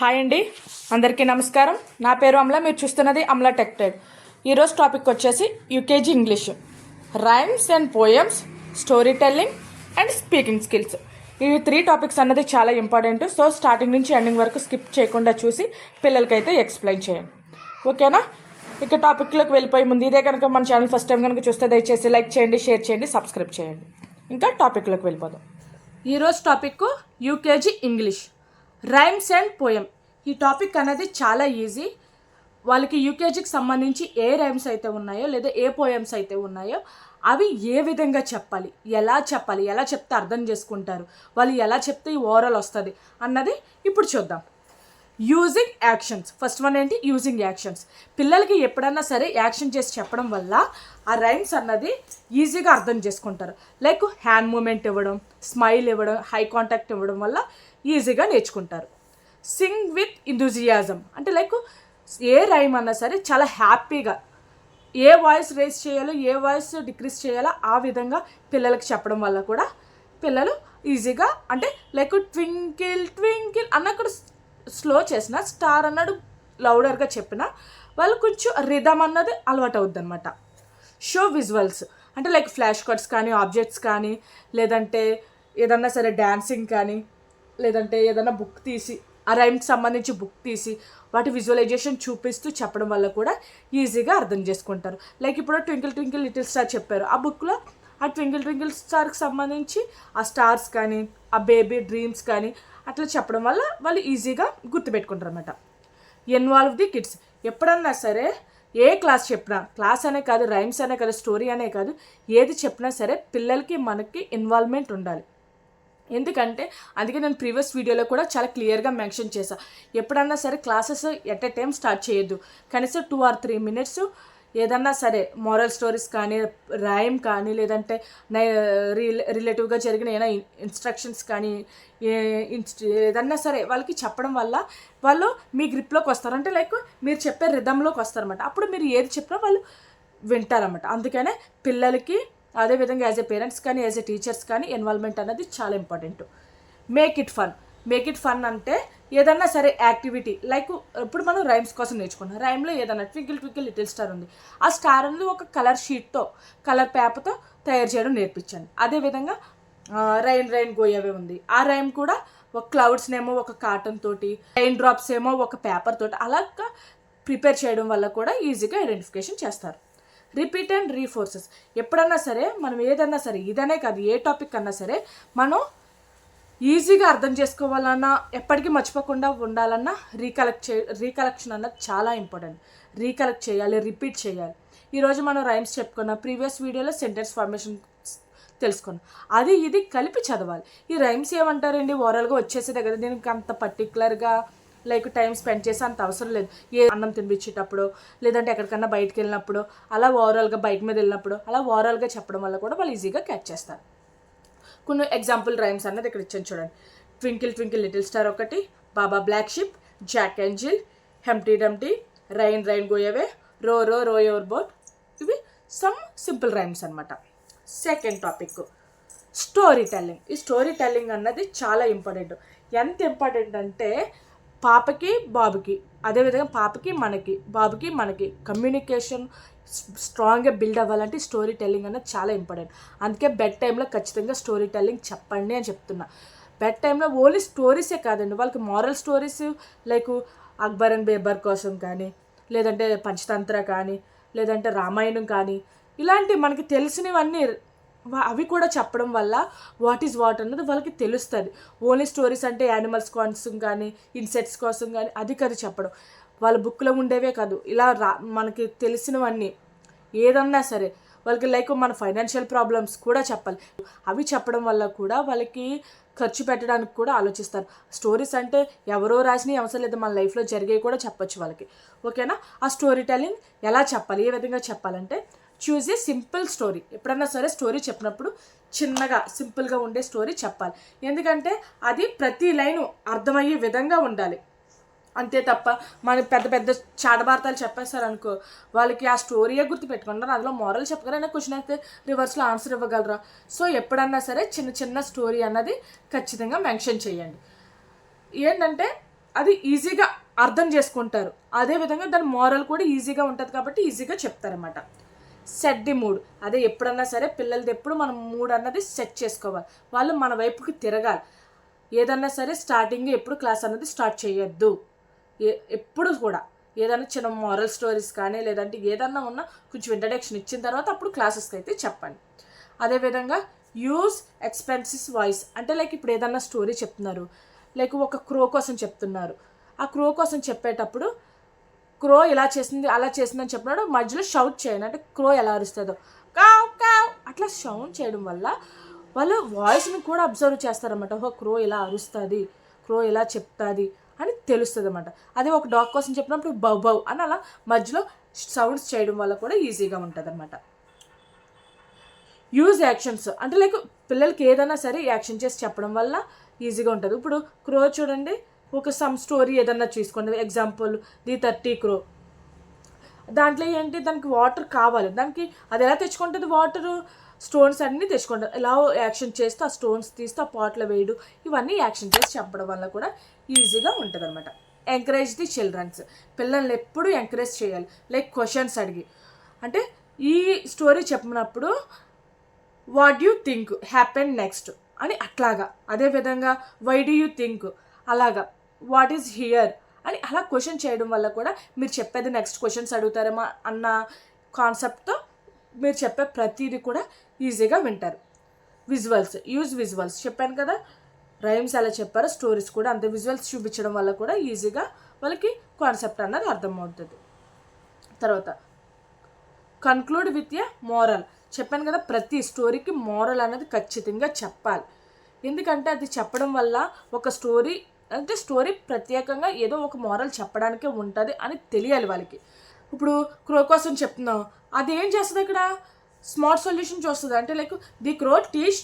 Hi అండి. అందరికీ నమస్కారం. నా పేరు అమల. మీరు చూస్తున్నది అమల టెక్టెడ్ ఈరోజు టాపిక్ వచ్చేసి UKG English rhymes and poems story telling and speaking skills ఈ త్రీ టాపిక్స్ అన్నది చాలా ఇంపార్టెంట్ సో స్టార్టింగ్ నుంచి ఎండింగ్ వరకు స్కిప్ చేయకుండా చూసి పిల్లలకైతే ఎక్స్ప్లెయిన్ చేయండి ఓకేనా ఇక టాపిక్లోకి వెళ్ళిపోయే ముందు ఇదే కనుక మన ఛానల్ ఫస్ట్ టైం కనుక చూస్తే దయచేసి లైక్ చేయండి షేర్ చేయండి సబ్స్క్రైబ్ చేయండి. ఇంకా టాపిక్లోకి వెళ్ళిపోదాం. ఈరోజు topic UKG English rhymes and poem ఈ టాపిక్ అనేది చాలా ఈజీ వాళ్ళకి యూకేజీకి సంబంధించి ఏ రైమ్స్ అయితే ఉన్నాయో లేదా ఏ పోయమ్స్ అయితే ఉన్నాయో అవి ఏ విధంగా చెప్పాలి ఎలా చెప్పాలి ఎలా చెప్తే అర్థం చేసుకుంటారు వాళ్ళు ఎలా చెప్తే ఈ ఓవరాల్ వస్తుంది అన్నది ఇప్పుడు చూద్దాం. యూజింగ్ యాక్షన్స్ ఫస్ట్ వన్ ఏంటి? యూజింగ్ యాక్షన్స్ పిల్లలకి ఎప్పుడన్నా సరే యాక్షన్ చేసి చెప్పడం వల్ల ఆ రైమ్స్ అన్నది ఈజీగా అర్థం చేసుకుంటారు. లైక్ హ్యాండ్ మూమెంట్ ఇవ్వడం స్మైల్ ఇవ్వడం హై కాంటాక్ట్ ఇవ్వడం వల్ల ఈజీగా నేర్చుకుంటారు. సింగ్ విత్ ఇంథూజియాజం అంటే లైక్ ఏ రైమ్ అన్నా సరే చాలా హ్యాపీగా ఏ వాయిస్ రేస్ చేయాలో ఏ వాయిస్ డిక్రీస్ చేయాలో ఆ విధంగా పిల్లలకు చెప్పడం వల్ల కూడా పిల్లలు ఈజీగా అంటే లైక్ ట్వింకిల్ ట్వింకిల్ అన్నక్కడ స్లో చేసిన స్టార్ అన్నాడు లౌడర్గా చెప్పిన వాళ్ళు కొంచెం రిధమ్ అన్నది అలవాటు అవుద్ది అనమాట షో విజువల్స్ అంటే లైక్ ఫ్లాష్ కార్డ్స్ కానీ ఆబ్జెక్ట్స్ కానీ లేదంటే ఏదన్నా సరే డ్యాన్సింగ్ కానీ లేదంటే ఏదైనా బుక్ తీసి ఆ రైమ్కి సంబంధించి బుక్ తీసి వాటి విజువలైజేషన్ చూపిస్తూ చెప్పడం వల్ల కూడా ఈజీగా అర్థం చేసుకుంటారు. లైక్ ఇప్పుడు ట్వింకిల్ ట్వింకిల్ లిటిల్ స్టార్ చెప్పారు. ఆ బుక్లో ఆ ట్వింకిల్ ట్వింకిల్ స్టార్కి సంబంధించి ఆ స్టార్స్ కానీ ఆ బేబీ డ్రీమ్స్ కానీ అట్లా చెప్పడం వల్ల వాళ్ళు ఈజీగా గుర్తుపెట్టుకుంటారు అనమాట ఇన్వాల్వ్ ది కిడ్స్ ఎప్పుడన్నా సరే ఏ క్లాస్ చెప్పినా క్లాస్ అనే కాదు రైమ్స్ అనే కాదు స్టోరీ అనే కాదు ఏది చెప్పినా సరే పిల్లలకి మనకి ఇన్వాల్వ్మెంట్ ఉండాలి. ఎందుకంటే అందుకే నేను ప్రీవియస్ వీడియోలో కూడా చాలా క్లియర్గా మెన్షన్ చేశాను ఎప్పుడన్నా సరే classes at a time start చేయొద్దు. కనీసం టూ ఆర్ త్రీ మినిట్స్ ఏదన్నా సరే మోరల్ స్టోరీస్ కానీ రాయం కానీ లేదంటే రిలేటివ్గా జరిగిన ఏదైనా ఇన్స్ట్రక్షన్స్ కానీ ఏ- ఏదన్నా సరే వాళ్ళకి చెప్పడం వల్ల వాళ్ళు మీ గ్రిప్లోకి వస్తారు. అంటే లైక్ మీరు చెప్పే రిధంలోకి వస్తారన్నమాట. అప్పుడు మీరు ఏది చెప్పినా వాళ్ళు వింటారన్నమాట. అందుకనే పిల్లలకి అదేవిధంగా యాజ్ ఎ పేరెంట్స్ కానీ యాజ్ ఎ టీచర్స్ కానీ ఇన్వాల్వ్మెంట్ అనేది చాలా important make it fun make it fun అంటే ఏదన్నా సరే యాక్టివిటీ లైక్ ఇప్పుడు మనం రైమ్స్ కోసం నేర్చుకున్నాం. రైమ్లో ఏదన్నా ట్వింకిల్ ట్వింకిల్ లిటిల్ స్టార్ ఉంది. ఆ స్టార్ అనేది ఒక కలర్ షీట్తో కలర్ పేపర్తో తయారు చేయడం నేర్పించండి అదేవిధంగా రైన్ రైన్ గోయవే ఉంది. ఆ రైమ్ కూడా ఒక క్లౌడ్స్ ఏమో ఒక కాటన్ తోటి రైన్ డ్రాప్స్ ఏమో ఒక పేపర్ తోటి అలాగా ప్రిపేర్ చేయడం వల్ల కూడా ఈజీగా ఐడెంటిఫికేషన్ చేస్తారు. Repeat and reinforce. ఎప్పుడన్నా సరే మనం ఏదన్నా సరే ఇదనే కాదు ఏ టాపిక్ అన్నా సరే మనం ఈజీగా అర్థం చేసుకోవాలన్నా ఎప్పటికీ మర్చిపోకుండా ఉండాలన్నా రీకలెక్ట్ చే రీకలెక్షన్ అన్నది చాలా ఇంపార్టెంట్. రీకలెక్ట్ చేయాలి రిపీట్ చేయాలి. ఈరోజు మనం రైమ్స్ చెప్పుకున్నాం ప్రీవియస్ వీడియోలో సెంటెన్స్ ఫార్మేషన్ తెలుసుకున్నాం. అది ఇది కలిపి చదవాలి. ఈ రైమ్స్ ఏమంటారండి? ఓవరాల్గా వచ్చేసేదే కదా దీనికి అంత పర్టికులర్గా లైక్ టైం స్పెండ్ చేసి అంత అవసరం లేదు. ఏ అన్నం తినిపించేటప్పుడు లేదంటే ఎక్కడికన్నా బయటకు వెళ్ళినప్పుడు అలా ఓవరాల్గా బైక్ మీద వెళ్ళినప్పుడు అలా ఓవరాల్గా చెప్పడం వల్ల కూడా వాళ్ళు ఈజీగా క్యాచ్ చేస్తారు. కొన్ని ఎగ్జాంపుల్ రైమ్స్ అన్నది ఇక్కడ ఇచ్చాను చూడండి. ట్వింకిల్ ట్వింకిల్ లిటిల్ స్టార్ ఒకటి baa baa black sheep Jack and Jill Humpty Dumpty rain rain go away row row row your boat. ఇవి సమ్ సింపుల్ రైమ్స్ అనమాట సెకండ్ టాపిక్ స్టోరీ టెల్లింగ్. ఈ story telling అన్నది చాలా important. ఎంత important అంటే పాపకి బాబుకి. అదేవిధంగా పాపకి మనకి. బాబుకి మనకి. కమ్యూనికేషన్ స్ట్రాంగ్గా బిల్డ్ అవ్వాలంటే స్టోరీ టెల్లింగ్ అన్నది చాలా ఇంపార్టెంట్. అందుకే బెడ్ టైంలో ఖచ్చితంగా స్టోరీ టెల్లింగ్ చెప్పండి అని చెప్తున్నా. బెడ్ టైంలో ఓన్లీ స్టోరీసే కాదండి. వాళ్ళకి moral stories like Akbar and Birbal కోసం కానీ లేదంటే పంచతంత్ర కానీ లేదంటే రామాయణం కానీ ఇలాంటి మనకి తెలిసినవన్నీ అవి కూడా చెప్పడం వల్ల వాట్ ఈజ్ వాట్ అన్నది వాళ్ళకి తెలుస్తుంది. ఓన్లీ స్టోరీస్ అంటే యానిమల్స్ కోసం కానీ ఇన్సెక్ట్స్ కోసం కానీ అది కాదు చెప్పడం. వాళ్ళ బుక్లో ఉండేవే కాదు. ఇలా రా మనకి తెలిసినవన్నీ ఏదన్నా సరే వాళ్ళకి లైక్ మన ఫైనాన్షియల్ ప్రాబ్లమ్స్ కూడా చెప్పాలి. అవి చెప్పడం వల్ల కూడా వాళ్ళకి ఖర్చు పెట్టడానికి కూడా ఆలోచిస్తారు. స్టోరీస్ అంటే ఎవరో రాసినవి అవసరం లేదు. మన లైఫ్లో జరిగేవి కూడా చెప్పొచ్చు వాళ్ళకి. ఓకేనా? ఆ స్టోరీ టెల్లింగ్ ఎలా చెప్పాలి? ఏ విధంగా చెప్పాలంటే చూజ్ ఏ సింపుల్ స్టోరీ. ఎప్పుడన్నా సరే స్టోరీ చెప్పినప్పుడు చిన్నగా సింపుల్గా ఉండే స్టోరీ చెప్పాలి. ఎందుకంటే అది ప్రతి లైను అర్థమయ్యే విధంగా ఉండాలి. అంతే తప్ప మన పెద్ద పెద్ద చాటభారతాలు చెప్పేస్తారనుకో వాళ్ళకి ఆ స్టోరీయే గుర్తు పెట్టుకుంటారు అందులో మోరల్ చెప్పగలరా క్వశ్చన్ అయితే రివర్స్లో ఆన్సర్ ఇవ్వగలరా? సో ఎప్పుడన్నా సరే చిన్న చిన్న స్టోరీ అన్నది ఖచ్చితంగా మెన్షన్ చేయండి. ఏంటంటే అది ఈజీగా అర్థం చేసుకుంటారు. అదేవిధంగా దాని మోరల్ కూడా ఈజీగా ఉంటుంది కాబట్టి ఈజీగా చెప్తారన్నమాట. Set the mood. అదే ఎప్పుడన్నా సరే పిల్లలది ఎప్పుడు మనం మూడ్ అన్నది సెట్ చేసుకోవాలి. వాళ్ళు మన వైపుకి తిరగాలి. ఏదన్నా సరే స్టార్టింగ్ ఎప్పుడు క్లాస్ అన్నది స్టార్ట్ చేయొద్దు. ఏ- ఎప్పుడు కూడా. ఏదైనా చిన్న మారల్ స్టోరీస్ కానీ లేదంటే ఏదన్నా ఉన్నా కొంచెం ఇంట్రడక్షన్ ఇచ్చిన తర్వాత అప్పుడు క్లాసెస్కి అయితే చెప్పండి. అదేవిధంగా యూస్ ఎక్స్పెన్సిస్ వాయిస్. అంటే లైక్ ఇప్పుడు ఏదన్నా స్టోరీ చెప్తున్నారు. లైక్ ఒక క్రో కోసం చెప్తున్నారు. ఆ క్రో కోసం చెప్పేటప్పుడు క్రో ఇలా చేసింది అలా చేసింది అని చెప్పినాడు. మధ్యలో షౌట్ చేయండి అంటే క్రో ఎలా అరుస్తుందో. కావ్ కావ్. అట్లా షౌట్ చేయడం వల్ల వాళ్ళు వాయిస్ని కూడా అబ్జర్వ్ చేస్తారన్నమాట. ఓహో క్రో ఇలా అరుస్తుంది క్రో ఇలా చెప్తుంది అని తెలుస్తుంది అనమాట అదే ఒక డాగ్ కోసం చెప్పినప్పుడు బౌ బౌ అని అలా మధ్యలో సౌండ్స్ చేయడం వల్ల కూడా ఈజీగా ఉంటుంది అనమాట యూజ్ యాక్షన్స్ అంటే లైక్ పిల్లలకి ఏదైనా సరే యాక్షన్ చేసి చెప్పడం వల్ల ఈజీగా ఉంటుంది. ఇప్పుడు క్రో చూడండి. ఒక సమ్ స్టోరీ ఏదన్నా చూసుకోండి. ఎగ్జాంపుల్ ది థర్టీ క్రో దాంట్లో ఏంటి? దానికి వాటర్ కావాలి. దానికి అది ఎలా తెచ్చుకుంటుంది వాటర్ స్టోన్స్ అన్నీ తెచ్చుకుంటారు. ఎలా యాక్షన్ చేస్తే ఆ స్టోన్స్ తీస్తే ఆ పాట్లో వేయడు. ఇవన్నీ యాక్షన్ చేసి చెప్పడం వల్ల కూడా ఈజీగా ఉంటుంది అనమాట ఎంకరేజ్ ది చిల్డ్రన్స్ పిల్లల్ని ఎప్పుడూ ఎంకరేజ్ చేయాలి. లైక్ క్వశ్చన్స్ అడిగి. అంటే ఈ స్టోరీ చెప్పినప్పుడు what you think happen next అని అట్లాగా. అదేవిధంగా వై డూ యూ థింక్ అలాగా. వాట్ ఈజ్ హియర్ అని అలా క్వశ్చన్ చేయడం వల్ల కూడా మీరు చెప్పేది నెక్స్ట్ క్వశ్చన్స్ అడుగుతారేమో అన్న కాన్సెప్ట్తో మీరు చెప్పే ప్రతిదీ కూడా ఈజీగా వింటారు. విజువల్స్ యూజ్ విజువల్స్ చెప్పాను కదా రైమ్స్ ఎలా చెప్పారో స్టోరీస్ కూడా అంతే. విజువల్స్ చూపించడం వల్ల కూడా ఈజీగా వాళ్ళకి కాన్సెప్ట్ అన్నది అర్థమవుతుంది. తర్వాత కన్క్లూడ్ విత్ ఎ మోరల్ చెప్పాను కదా ప్రతి స్టోరీకి మోరల్ అనేది ఖచ్చితంగా చెప్పాలి. ఎందుకంటే అది చెప్పడం వల్ల ఒక స్టోరీ అంటే స్టోరీ ప్రత్యేకంగా ఏదో ఒక మోరల్ చెప్పడానికే ఉంటుంది అని తెలియాలి వాళ్ళకి. ఇప్పుడు క్రో కోసం చెప్తున్నాం. అది ఏం చేస్తుంది ఇక్కడ? స్మార్ట్ సొల్యూషన్ చూస్తుంది. అంటే like the crow teach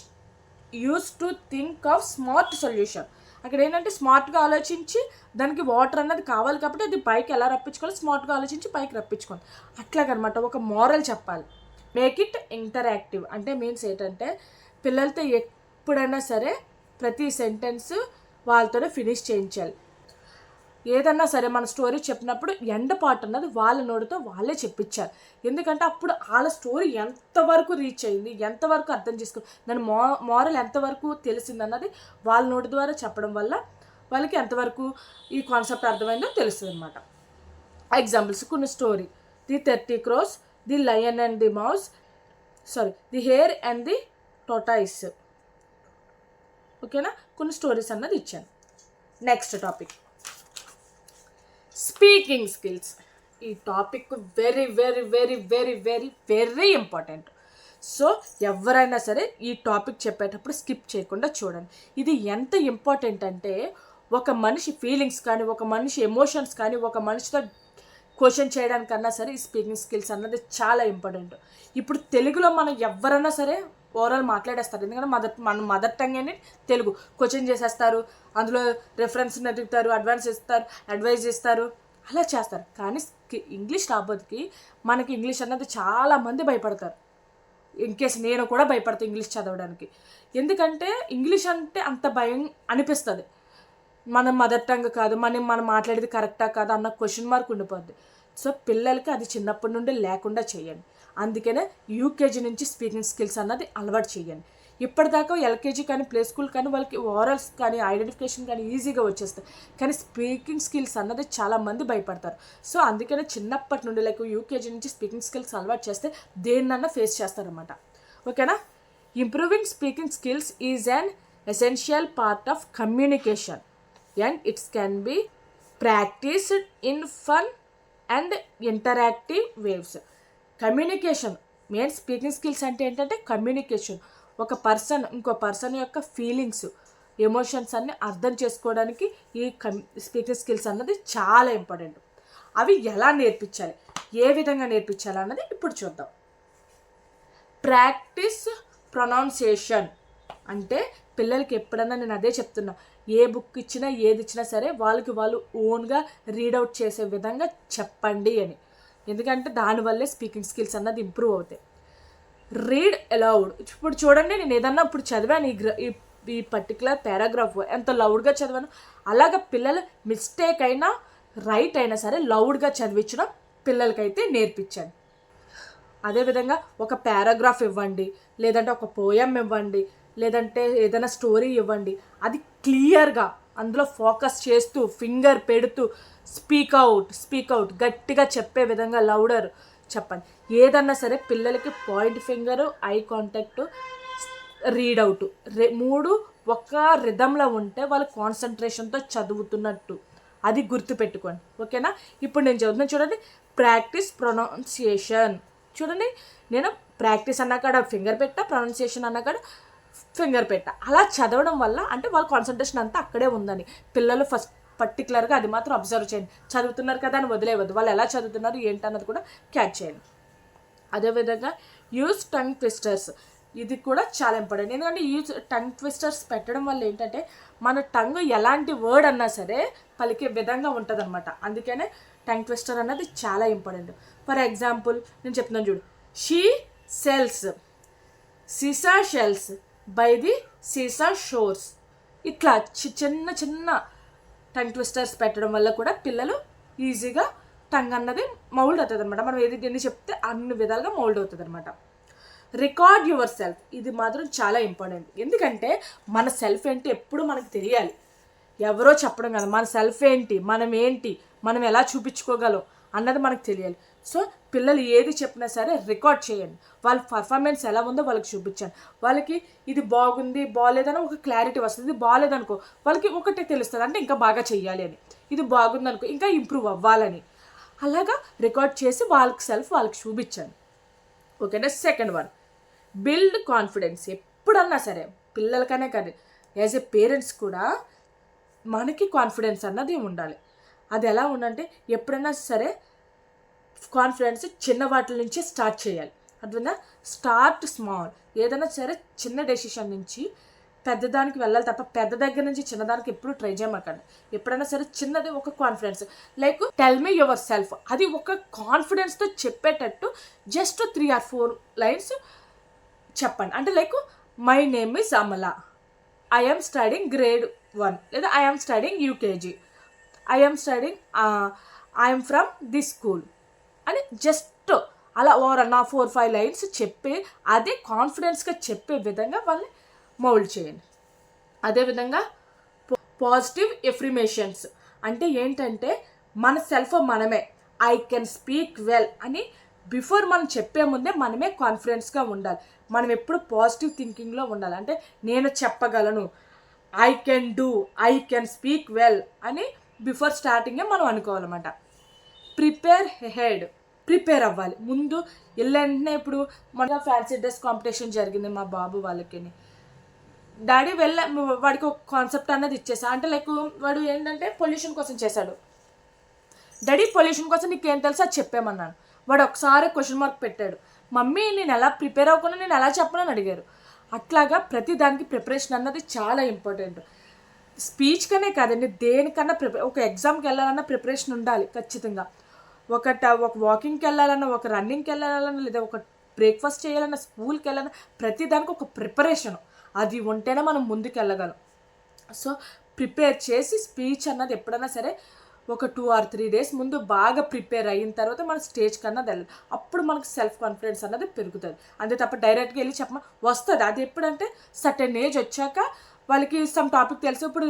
us to think of smart solution. అక్కడ ఏంటంటే స్మార్ట్గా ఆలోచించి దానికి వాటర్ అన్నది కావాలి కాబట్టి అది పైకి ఎలా రప్పించుకోవాలి స్మార్ట్గా ఆలోచించి పైకి రప్పించుకోవాలి. అట్లాగనమాట ఒక మోరల్ చెప్పాలి. మేక్ ఇట్ ఇంటరాక్టివ్ అంటే మీన్స్ ఏంటంటే పిల్లలతో ఎప్పుడైనా సరే ప్రతి సెంటెన్స్ వాళ్ళతోనే ఫినిష్ చేయించాలి. ఏదన్నా సరే మన స్టోరీ చెప్పినప్పుడు ఎండ పాట అన్నది వాళ్ళ నోటితో వాళ్ళే చెప్పించారు ఎందుకంటే అప్పుడు వాళ్ళ స్టోరీ ఎంతవరకు రీచ్ అయింది ఎంతవరకు అర్థం చేసుకో దాని మో మోరల్ ఎంతవరకు తెలిసింది అన్నది వాళ్ళ నోటి ద్వారా చెప్పడం వల్ల వాళ్ళకి ఎంతవరకు ఈ కాన్సెప్ట్ అర్థమైందో తెలుస్తుంది అనమాట ఎగ్జాంపుల్స్ కొన్ని story the thirsty crows the lion and the mouse sorry the hare and the tortoise ఓకేనా? కొన్ని స్టోరీస్ అన్నది ఇచ్చాను. నెక్స్ట్ టాపిక్ స్పీకింగ్ స్కిల్స్ ఈ topic very very very very very very important so ఎవరైనా సరే ఈ టాపిక్ చెప్పేటప్పుడు స్కిప్ చేయకుండా చూడండి. ఇది ఎంత ఇంపార్టెంట్ అంటే ఒక మనిషి ఫీలింగ్స్ కానీ ఒక మనిషి ఎమోషన్స్ కానీ ఒక మనిషితో క్వశ్చన్ చేయడానికన్నా సరే ఈ స్పీకింగ్ స్కిల్స్ అన్నది చాలా ఇంపార్టెంట్ ఇప్పుడు తెలుగులో మనం ఎవరైనా సరే ఓవరాల్ మాట్లాడేస్తారు. ఎందుకంటే మదర్ మన మదర్ టంగ్ అనేది తెలుగు. క్వశ్చన్ చేసేస్తారు. అందులో రెఫరెన్స్ అడుగుతారు అడ్వాన్స్ ఇస్తారు అడ్వైజ్ ఇస్తారు అలా చేస్తారు. కానీ ఇంగ్లీష్ రాబోతుకి మనకి ఇంగ్లీష్ అన్నది చాలా మంది భయపడతారు. ఇన్ కేస్ నేను కూడా భయపడతాను ఇంగ్లీష్ చదవడానికి. ఎందుకంటే ఇంగ్లీష్ అంటే అంత భయం అనిపిస్తుంది. మన మదర్ టంగ్ కాదు మనం మనం మాట్లాడేది కరెక్టా కాదు అన్న క్వశ్చన్ మార్క్ ఉండిపోద్ది. సో పిల్లలకి అది చిన్నప్పటి నుండి లేకుండా చేయండి. అందుకనే యూకేజీ నుంచి స్పీకింగ్ స్కిల్స్ అన్నది అలవాటు చేయండి. ఇప్పటిదాకా ఎల్కేజీ కానీ ప్లే స్కూల్ కానీ వాళ్ళకి ఓరల్స్ కానీ ఐడెంటిఫికేషన్ కానీ ఈజీగా వచ్చేస్తాయి. కానీ స్పీకింగ్ స్కిల్స్ అన్నది చాలా మంది భయపడతారు. సో అందుకనే చిన్నప్పటి నుండి లైక్ యూకేజీ నుంచి స్పీకింగ్ స్కిల్స్ అలవాటు చేస్తే దేన్నన్నా ఫేస్ చేస్తారనమాట ఓకేనా? Improving speaking skills is an essential part of communication and it's can be practised in fun and interactive ways communication main speaking skills అంటే ఏంటంటే కమ్యూనికేషన్. ఒక పర్సన్ ఇంకో పర్సన్ యొక్క ఫీలింగ్స్ ఎమోషన్స్ అన్ని అర్థం చేసుకోవడానికి ఈ కమ్ స్పీకింగ్ స్కిల్స్ అన్నది చాలా ఇంపార్టెంట్. అవి ఎలా నేర్పించాలి ఏ విధంగా నేర్పించాలి అన్నది ఇప్పుడు చూద్దాం. ప్రాక్టీస్ ప్రొనౌన్సియేషన్ అంటే పిల్లలకి ఎప్పుడన్నా నేను అదే చెప్తున్నా ఏ బుక్ ఇచ్చినా ఏది ఇచ్చినా సరే వాళ్ళకి వాళ్ళు ఓన్గా రీడౌట్ చేసే విధంగా చెప్పండి అని. ఎందుకంటే దానివల్లే స్పీకింగ్ స్కిల్స్ అన్నది ఇంప్రూవ్ అవుతాయి. రీడ్ అలౌడ్ ఇప్పుడు చూడండి నేను ఏదన్నా ఇప్పుడు చదివాను ఈ గ్ర ఈ ఈ పర్టికులర్ పారాగ్రాఫ్ ఎంత లౌడ్గా చదివాను అలాగ పిల్లలు మిస్టేక్ అయినా రైట్ అయినా సరే లౌడ్గా చదివించడం పిల్లలకైతే నేర్పించాను అదేవిధంగా ఒక పారాగ్రాఫ్ ఇవ్వండి లేదంటే ఒక పోయం ఇవ్వండి లేదంటే ఏదైనా స్టోరీ ఇవ్వండి అది క్లియర్గా అందులో ఫోకస్ చేస్తూ ఫింగర్ పెడుతూ స్పీక్ అవుట్ స్పీక్ అవుట్ గట్టిగా చెప్పే విధంగా లౌడర్ చెప్పండి ఏదన్నా సరే పిల్లలకి point finger eye contact read out. రె మూడు ఒక రిధంలో ఉంటే వాళ్ళు కాన్సన్ట్రేషన్తో చదువుతున్నట్టు. అది గుర్తుపెట్టుకోండి. ఓకేనా? ఇప్పుడు నేను చదువుతున్నాను చూడండి. Practice pronunciation. చూడండి. నేను ప్రాక్టీస్ అన్నాకాడ ఫింగర్ పెట్టా ప్రొనౌన్సియేషన్ అన్నాకాడ ఫింగర్ పెట్ట అలా చదవడం వల్ల అంటే వాళ్ళ కాన్సన్ట్రేషన్ అంతా అక్కడే ఉందని. పిల్లలు ఫస్ట్ పర్టికులర్గా అది మాత్రం అబ్జర్వ్ చేయండి. చదువుతున్నారు కదా అని వదిలేవద్దు వాళ్ళు ఎలా చదువుతున్నారు ఏంటన్నది కూడా క్యాచ్ చేయండి. అదేవిధంగా యూజ్ టంగ్ ట్విస్టర్స్ ఇది కూడా చాలా ఇంపార్టెంట్ ఎందుకంటే యూజ్ టంగ్ ట్విస్టర్స్ పెట్టడం వల్ల ఏంటంటే మన టంగ్ ఎలాంటి వర్డ్ అన్నా సరే పలికే విధంగా ఉంటుందన్నమాట. అందుకనే టంగ్ ట్విస్టర్ అన్నది చాలా ఇంపార్టెంట్ ఫర్ ఎగ్జాంపుల్ నేను చెప్తున్నాను చూడు. She sells seashells by the seashores ఇట్లా చిన్న చిన్న టంగ్ ట్విస్టర్స్ పెట్టడం వల్ల కూడా పిల్లలు ఈజీగా టంగ్ అన్నది మౌల్డ్ అవుతుంది అనమాట మనం ఏది ఎన్ని చెప్తే అన్ని విధాలుగా మౌల్డ్ అవుతుంది అనమాట రికార్డ్ యువర్ సెల్ఫ్. ఇది మాత్రం చాలా ఇంపార్టెంట్. ఎందుకంటే మన సెల్ఫ్ ఏంటి ఎప్పుడు మనకు తెలియాలి. ఎవరో చెప్పడం కదా. మన సెల్ఫ్ ఏంటి? మనం ఏంటి? మనం ఎలా చూపించుకోగలం? అన్నది మనకు తెలియాలి. సో పిల్లలు ఏది చెప్పినా సరే రికార్డ్ చేయండి. వాళ్ళ పర్ఫార్మెన్స్ ఎలా ఉందో వాళ్ళకి చూపించండి. వాళ్ళకి ఇది బాగుంది బాగాలేదని ఒక క్లారిటీ వస్తుంది. ఇది బాగాలేదనుకో వాళ్ళకి ఒకటే తెలుస్తుంది. అంటే ఇంకా బాగా చేయాలి అని. ఇది బాగుందనుకో ఇంకా ఇంప్రూవ్ అవ్వాలని. అలాగా రికార్డ్ చేసి వాళ్ళకి సెల్ఫ్ వాళ్ళకి చూపించండి. ఓకేనా సెకండ్ వన్. Build confidence. ఎప్పుడన్నా సరే పిల్లలకనే కానీ యాజ్ ఎ పేరెంట్స్ కూడా మనకి కాన్ఫిడెన్స్ అన్నది ఉండాలి. అది ఎలా ఉండంటే ఎప్పుడైనా సరే కాన్ఫిడెన్స్ చిన్న వాటి నుంచి స్టార్ట్ చేయాలి. అర్థమైందా? Start small. ఏదైనా సరే చిన్న డెసిషన్ నుంచి పెద్దదానికి వెళ్ళాలి తప్ప పెద్ద దగ్గర నుంచి చిన్నదానికి ఎప్పుడు ట్రై చేయమాకండి. ఎప్పుడైనా సరే చిన్నది ఒక confidence. Like tell me yourself. అది ఒక కాన్ఫిడెన్స్తో చెప్పేటట్టు just three or four lines చెప్పండి. అంటే like my name is Amala. I'm studying grade one లేదా I'm studying UKG I'm studying I'm from the school అని జస్ట్ అలా ఓవర్ నా ఫోర్ ఫైవ్ లైన్స్ చెప్పి అదే కాన్ఫిడెన్స్గా చెప్పే విధంగా వాళ్ళని మౌల్డ్ చేయండి. అదేవిధంగా పాజిటివ్ ఎఫ్రిమేషన్స్ అంటే ఏంటంటే మన సెల్ఫ్ మనమే ఐ కెన్ స్పీక్ వెల్ అని బిఫోర్ మనం చెప్పే ముందే మనమే కాన్ఫిడెన్స్గా ఉండాలి. మనం ఎప్పుడు పాజిటివ్ థింకింగ్లో ఉండాలి. అంటే నేను చెప్పగలను I can do I can speak well అని బిఫోర్ స్టార్టింగే మనం అనుకోవాలన్నమాట. ప్రిపేర్ హెడ్ ప్రిపేర్ అవ్వాలి. ముందు వెళ్ళంటనే ఇప్పుడు మన ఫ్యాన్సీ డ్రెస్ కాంపిటీషన్ జరిగింది మా బాబు వాళ్ళకి డాడీ వెళ్ళ వాడికి ఒక కాన్సెప్ట్ అన్నది ఇచ్చేసా. అంటే లైక్ వాడు ఏంటంటే పొల్యూషన్ కోసం చేశాడు. డాడీ పొల్యూషన్ కోసం నీకేం తెలుసా అది చెప్పామన్నాను. వాడు ఒకసారి క్వశ్చన్ మార్క్ పెట్టాడు. మమ్మీ నేను ఎలా ప్రిపేర్ అవ్వకుండా నేను ఎలా చెప్పనని అడిగారు. అట్లాగా ప్రతి దానికి ప్రిపరేషన్ అన్నది చాలా ఇంపార్టెంట్ స్పీచ్ కనే కాదండి దేనికన్నా ప్రిపే ఒక ఎగ్జామ్కి వెళ్ళాలన్నా ప్రిపరేషన్ ఉండాలి ఖచ్చితంగా. ఒక ఒక వాకింగ్కి వెళ్ళాలన్నా ఒక రన్నింగ్కి వెళ్ళాలన్నా లేదా ఒక బ్రేక్ఫాస్ట్ చేయాలన్నా స్కూల్కి వెళ్ళాలన్నా ప్రతిదానికి ఒక ప్రిపరేషన్. అది ఉంటేనే మనం ముందుకు వెళ్ళగలం సో ప్రిపేర్ చేసి స్పీచ్ అన్నది ఎప్పుడైనా సరే ఒక టూ ఆర్ త్రీ డేస్ ముందు బాగా ప్రిపేర్ అయిన తర్వాత మన స్టేజ్ కన్నా వెళ్ళాలి. అప్పుడు మనకు సెల్ఫ్ కాన్ఫిడెన్స్ అన్నది పెరుగుతుంది. అంతే తప్ప డైరెక్ట్గా వెళ్ళి చెప్పమ వస్తుంది. అది ఎప్పుడంటే సర్టెన్ ఏజ్ వచ్చాక వాళ్ళకి సమ్ టాపిక్ తెలుసు. ఇప్పుడు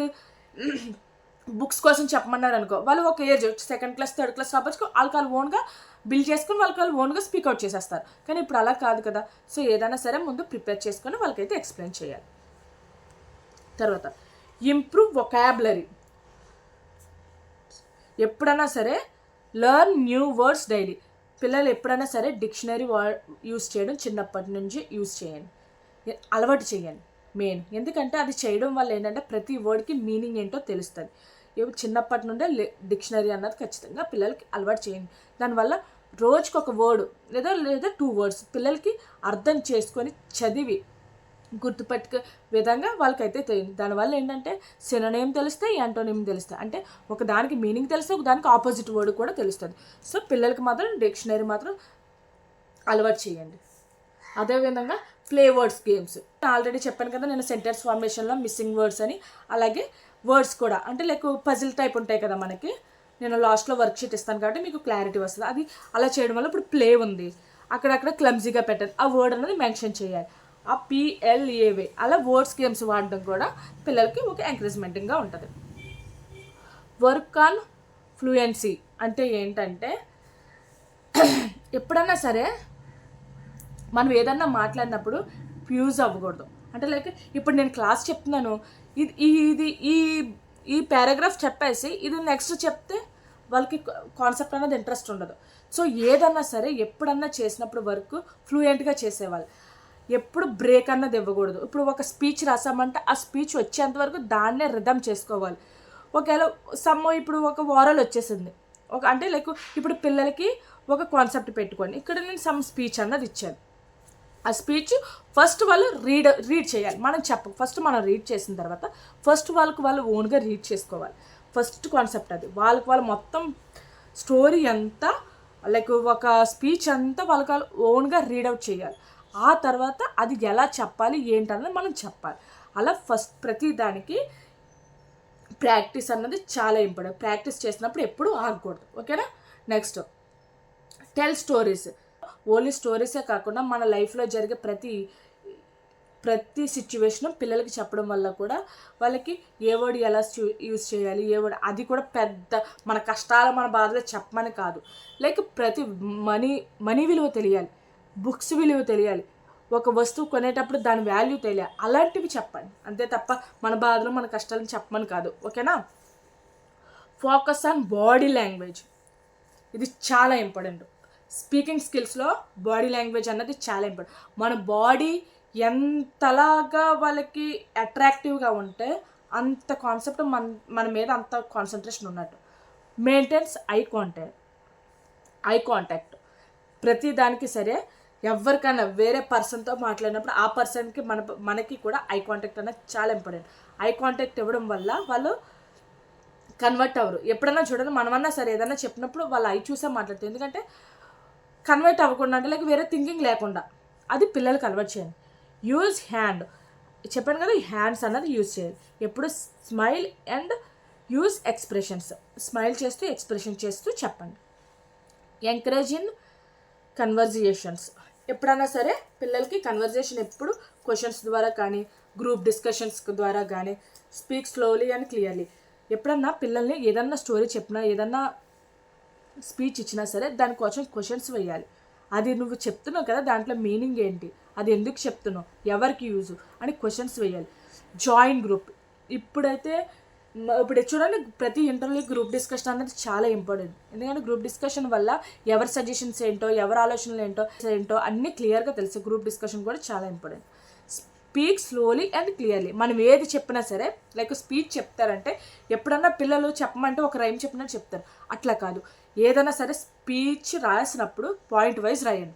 బుక్స్ కోసం చెప్పమన్నారు అనుకో వాళ్ళు ఒక age second class third class రావచ్చు వాళ్ళకి వాళ్ళు ఓన్గా బిల్ చేసుకుని వాళ్ళకి వాళ్ళు ఓన్గా స్పీక్అవుట్ చేసేస్తారు. కానీ ఇప్పుడు అలా కాదు కదా. సో ఏదైనా సరే ముందు ప్రిపేర్ చేసుకొని వాళ్ళకైతే ఎక్స్ప్లెయిన్ చేయాలి. తర్వాత ఇంప్రూవ్ వొకాబులరీ ఎప్పుడైనా సరే లెర్న్ న్యూ వర్డ్స్ డైలీ పిల్లలు ఎప్పుడైనా సరే డిక్షనరీ వర్డ్ యూస్ చేయడం చిన్నప్పటి నుంచి యూస్ చేయండి. అలవాటు చేయండి. మెయిన్. ఎందుకంటే అది చేయడం వల్ల ఏంటంటే ప్రతి వర్డ్కి మీనింగ్ ఏంటో తెలుస్తుంది. ఇవి చిన్నప్పటి నుండే డిక్షనరీ అన్నది ఖచ్చితంగా పిల్లలకి అలవాటు చేయండి. దానివల్ల రోజుకి ఒక వర్డ్ లేదా లేదా టూ వర్డ్స్ పిల్లలకి అర్థం చేసుకొని చదివి గుర్తుపెట్టుకు విధంగా వాళ్ళకైతే తెలియదు. దానివల్ల ఏంటంటే సినోనేమ్ తెలుస్తాయి యాంటోనేమ్ తెలుస్తాయి. అంటే ఒక దానికి మీనింగ్ తెలిస్తే ఒక దానికి ఆపోజిట్ వర్డ్ కూడా తెలుస్తుంది. సో పిల్లలకి మాత్రం డిక్షనరీ మాత్రం అలవాటు చేయండి. అదేవిధంగా ప్లే వర్డ్స్ గేమ్స్ ఆల్రెడీ చెప్పాను కదా నేను సెంటెన్స్ ఫార్మేషన్లో మిస్సింగ్ వర్డ్స్ అని. అలాగే వర్డ్స్ కూడా. అంటే లైక్ పజిల్ టైప్ ఉంటాయి కదా మనకి. నేను లాస్ట్లో వర్క్ షీట్ ఇస్తాను కాబట్టి మీకు క్లారిటీ వస్తుంది. అది అలా చేయడం వల్ల ఇప్పుడు ప్లే ఉంది. అక్కడక్కడ క్లమ్జీగా పెట్టాలి ఆ వర్డ్ అనేది మెన్షన్ చేయాలి. ఆ పిఎల్ఏవే అలా వర్డ్స్ గేమ్స్ వాడడం కూడా పిల్లలకి ఒక ఎంకరేజ్మెంటింగ్గా ఉంటుంది. వర్క్ ఆన్ ఫ్లూయెన్సీ అంటే ఏంటంటే ఎప్పుడన్నా సరే మనం ఏదన్నా మాట్లాడినప్పుడు ఫ్యూజ్ అవ్వకూడదు. అంటే లైక్ ఇప్పుడు నేను క్లాస్ చెప్తున్నాను. ఇది ఈ- ఇది ఈ ఈ పారాగ్రాఫ్ చెప్పేసి ఇది నెక్స్ట్ చెప్తే వాళ్ళకి కాన్సెప్ట్ అనేది ఇంట్రెస్ట్ ఉండదు. సో ఏదన్నా సరే ఎప్పుడన్నా చేసినప్పుడు వర్క్ ఫ్లూయెంట్గా చేసేవాళ్ళు. ఎప్పుడు బ్రేక్ అన్నది ఇవ్వకూడదు. ఇప్పుడు ఒక స్పీచ్ రాసామంటే ఆ స్పీచ్ వచ్చేంత వరకు దాన్నే రిధమ్ చేసుకోవాలి. ఒకవేళ సమ్ ఇప్పుడు ఒక వారల్ వచ్చేసింది. ఒక అంటే లైక్ ఇప్పుడు పిల్లలకి ఒక కాన్సెప్ట్ పెట్టుకోండి. ఇక్కడ నేను సమ్ స్పీచ్ అన్నది ఇచ్చాను. ఆ స్పీచ్ ఫస్ట్ వాళ్ళు రీడ్ రీడ్ చేయాలి. మనం చెప్ప. ఫస్ట్ మనం రీడ్ చేసిన తర్వాత ఫస్ట్ వాళ్ళకి వాళ్ళు ఓన్గా రీడ్ చేసుకోవాలి. ఫస్ట్ కాన్సెప్ట్ అది. వాళ్ళకి వాళ్ళు మొత్తం స్టోరీ అంతా లైక్ ఒక స్పీచ్ అంతా వాళ్ళకి వాళ్ళు ఓన్గా రీడౌట్ చేయాలి. ఆ తర్వాత అది ఎలా చెప్పాలి ఏంటన్నది మనం చెప్పాలి. అలా ఫస్ట్ ప్రతి దానికి ప్రాక్టీస్ అన్నది చాలా ఇంపార్టెంట్ ప్రాక్టీస్ చేసినప్పుడు ఎప్పుడు ఆగకూడదు. ఓకేనా నెక్స్ట్ టెల్ స్టోరీస్ ఓన్లీ స్టోరీసే కాకుండా మన లైఫ్లో జరిగే ప్రతి ప్రతి సిచ్యువేషను పిల్లలకి చెప్పడం వల్ల కూడా వాళ్ళకి ఏ వర్డ్ ఎలా యూజ్ చేయాలి ఏ వర్డ్ అది కూడా పెద్ద మన కష్టాలు మన బాధలు చెప్పమని కాదు. లైక్ ప్రతి మనీ మనీ విలువ తెలియాలి బుక్స్ విలువ తెలియాలి ఒక వస్తువు కొనేటప్పుడు దాని వాల్యూ తెలియాలి అలాంటివి చెప్పండి. అంతే తప్ప మన బాధలు మన కష్టాలను చెప్పమని కాదు. ఓకేనా? Focus on body language. ఇది చాలా ఇంపార్టెంట్. స్పీకింగ్ స్కిల్స్లో బాడీ లాంగ్వేజ్ అన్నది చాలా ఇంపార్టెంట్. మన బాడీ ఎంతలాగా వాళ్ళకి అట్రాక్టివ్గా ఉంటే అంత కాన్సెప్ట్ మన మన మీద అంత కాన్సన్ట్రేషన్ ఉన్నట్టు. Maintains eye contact eye contact. ప్రతి దానికి సరే ఎవరికైనా వేరే పర్సన్తో మాట్లాడినప్పుడు ఆ పర్సన్కి మన మనకి కూడా ఐ కాంటాక్ట్ అనేది చాలా ఇంపార్టెంట్. ఐ కాంటాక్ట్ ఇవ్వడం వల్ల వాళ్ళు కన్వర్ట్ అవ్వరు. ఎప్పుడైనా చూడండి మనమన్నా సరే ఏదైనా చెప్పినప్పుడు వాళ్ళు ఐ చూసే మాట్లాడుతుంది ఎందుకంటే కన్వర్ట్ అవ్వకుండా అంటే లైక్ వేరే థింకింగ్ లేకుండా. అది పిల్లలకి అలవాటు చేయండి. యూజ్ హ్యాండ్ చెప్పాను కదా హ్యాండ్స్ అన్నది యూజ్ చేయాలి. ఎప్పుడు smile and use expressions smile చేస్తూ ఎక్స్ప్రెషన్ చేస్తూ చెప్పండి. ఎంకరేజ్ ఇన్ కన్వర్జేషన్స్ ఎప్పుడైనా సరే పిల్లలకి కన్వర్జేషన్ ఎప్పుడు క్వశ్చన్స్ ద్వారా కానీ గ్రూప్ డిస్కషన్స్ ద్వారా కానీ స్పీక్ స్లోలీ అండ్ క్లియర్లీ ఎప్పుడన్నా పిల్లల్ని ఏదన్నా స్టోరీ చెప్పినా ఏదన్నా స్పీచ్ ఇచ్చినా సరే దానికోసం క్వశ్చన్స్ వేయాలి. అది నువ్వు చెప్తున్నావు కదా దాంట్లో మీనింగ్ ఏంటి? అది ఎందుకు చెప్తున్నావు? ఎవరికి యూజ్? అని క్వశ్చన్స్ వేయాలి. Join group. ఇప్పుడైతే ఇప్పుడు చూడండి ప్రతి ఇంటర్వ్యూ గ్రూప్ డిస్కషన్ అనేది చాలా ఇంపార్టెంట్. ఎందుకంటే గ్రూప్ డిస్కషన్ వల్ల ఎవరి సజెషన్స్ ఏంటో ఎవరి ఆలోచనలు ఏంటో ఏంటో అన్నీ క్లియర్గా తెలుసు. గ్రూప్ డిస్కషన్ కూడా చాలా important. Speak slowly and clearly మనం ఏది చెప్పినా సరే లైక్ స్పీచ్ చెప్తారంటే ఎప్పుడన్నా పిల్లలు చెప్పమంటే ఒక రైమ్ చెప్పినా చెప్తారు. అట్లా కాదు. ఏదైనా సరే స్పీచ్ రాసినప్పుడు పాయింట్ వైజ్ రాయండి.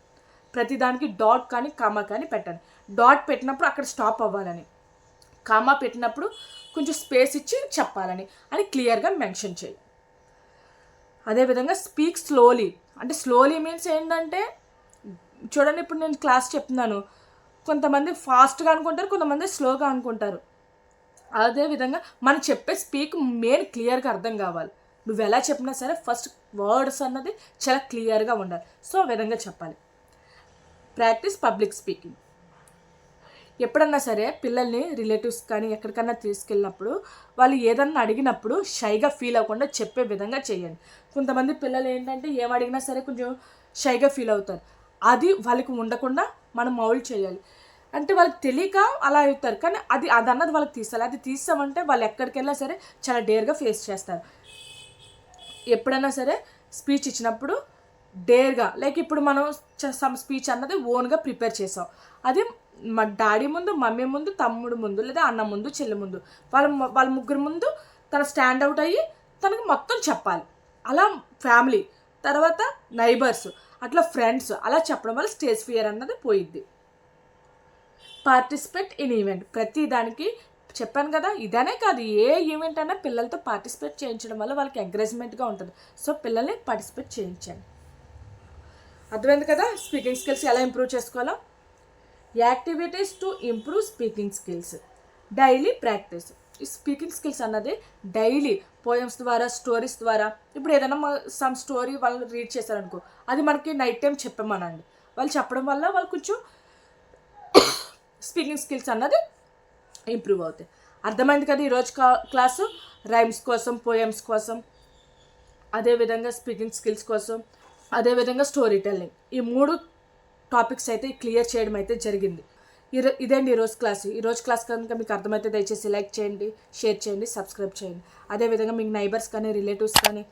ప్రతిదానికి డాట్ కానీ కామా కానీ పెట్టండి. డాట్ పెట్టినప్పుడు అక్కడ స్టాప్ అవ్వాలని. కామా పెట్టినప్పుడు కొంచెం స్పేస్ ఇచ్చి చెప్పాలని. అని క్లియర్గా మెన్షన్ చేయి. అదేవిధంగా స్పీక్ స్లోలీ అంటే స్లోలీ మీన్స్ ఏంటంటే చూడండి ఇప్పుడు నేను క్లాస్ చెప్తున్నాను. కొంతమంది ఫాస్ట్గా అనుకుంటారు కొంతమంది స్లోగా అనుకుంటారు. అదేవిధంగా మనం చెప్పే స్పీక్ మెయిన్ క్లియర్గా అర్థం కావాలి. నువ్వు ఎలా చెప్పినా సరే ఫస్ట్ వర్డ్స్ అన్నది చాలా క్లియర్గా ఉండాలి. సో ఆ విధంగా చెప్పాలి. ప్రాక్టీస్ పబ్లిక్ స్పీకింగ్ ఎప్పుడన్నా సరే పిల్లల్ని రిలేటివ్స్ కానీ ఎక్కడికన్నా తీసుకెళ్ళినప్పుడు వాళ్ళు ఏదన్నా అడిగినప్పుడు షైగా ఫీల్ అవ్వకుండా చెప్పే విధంగా చేయండి. కొంతమంది పిల్లలు ఏంటంటే ఏం అడిగినా సరే కొంచెం షైగా ఫీల్ అవుతారు. అది వాళ్ళకి ఉండకుండా మనం మౌల్డ్ చేయాలి. అంటే వాళ్ళకి తెలియక అలా అవుతారు. కానీ అది అది అన్నది వాళ్ళకి తీసాలి అది తీసామంటే వాళ్ళు ఎక్కడికి వెళ్ళినా సరే చాలా డేర్గా ఫేస్ చేస్తారు. ఎప్పుడైనా సరే స్పీచ్ ఇచ్చినప్పుడు డేర్గా లైక్ ఇప్పుడు మనం సమ్ స్పీచ్ అన్నది ఓన్గా ప్రిపేర్ చేసాం. అది మా డాడీ ముందు మమ్మీ ముందు తమ్ముడు ముందు లేదా అన్న ముందు చెల్లి ముందు. వాళ్ళ వాళ్ళ ముగ్గురు ముందు తన స్టాండ్ అవుట్ అయ్యి తనకు మొత్తం చెప్పాలి. అలా ఫ్యామిలీ తర్వాత నైబర్స్ అట్లా ఫ్రెండ్స్ అలా చెప్పడం వల్ల స్టేజ్ ఫియర్ అన్నది పోయిద్ది. Participate in event. ప్రతి దానికి చెప్పాను కదా ఇదనే కాదు ఏ ఈవెంట్ అయినా పిల్లలతో పార్టిసిపేట్ చేయించడం వల్ల వాళ్ళకి ఎంకరేజ్మెంట్గా ఉంటుంది. సో పిల్లల్ని పార్టిసిపేట్ చేయించండి. అర్థమైంది కదా? స్పీకింగ్ స్కిల్స్ ఎలా ఇంప్రూవ్ చేసుకోవాలో? Activities to improve speaking skills daily practice ఈ స్పీకింగ్ స్కిల్స్ అన్నది డైలీ పోయమ్స్ ద్వారా స్టోరీస్ ద్వారా ఇప్పుడు ఏదైనా సమ్ స్టోరీ వాళ్ళు రీడ్ చేశారనుకో అది మనకి నైట్ టైం చెప్పమనండి. వాళ్ళు చెప్పడం వల్ల వాళ్ళు కొంచెం స్పీకింగ్ స్కిల్స్ అన్నది ఇంప్రూవ్ అవుతాయి. అర్థమైంది కదా ఈరోజు కా- క్లాసు? రైమ్స్ కోసం పోయమ్స్ కోసం అదేవిధంగా స్పీకింగ్ స్కిల్స్ కోసం అదేవిధంగా స్టోరీ టెల్లింగ్. ఈ మూడు టాపిక్స్ అయితే క్లియర్ చేయడం అయితే జరిగింది. ఈరో ఇదండి ఈరోజు క్లాస్? ఈరోజు క్లాస్ కనుక మీకు అర్థమైతే దయచేసి లైక్ చేయండి షేర్ చేయండి సబ్స్క్రైబ్ చేయండి. అదేవిధంగా మీకు నైబర్స్ కానీ రిలేటివ్స్ కానీ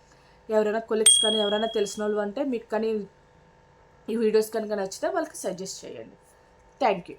ఎవరైనా కొలీగ్స్ కానీ ఎవరైనా తెలిసిన వాళ్ళు అంటే మీకు కానీ ఈ వీడియోస్ కనుక నచ్చితే వాళ్ళకి సజెస్ట్ చేయండి. Thank you.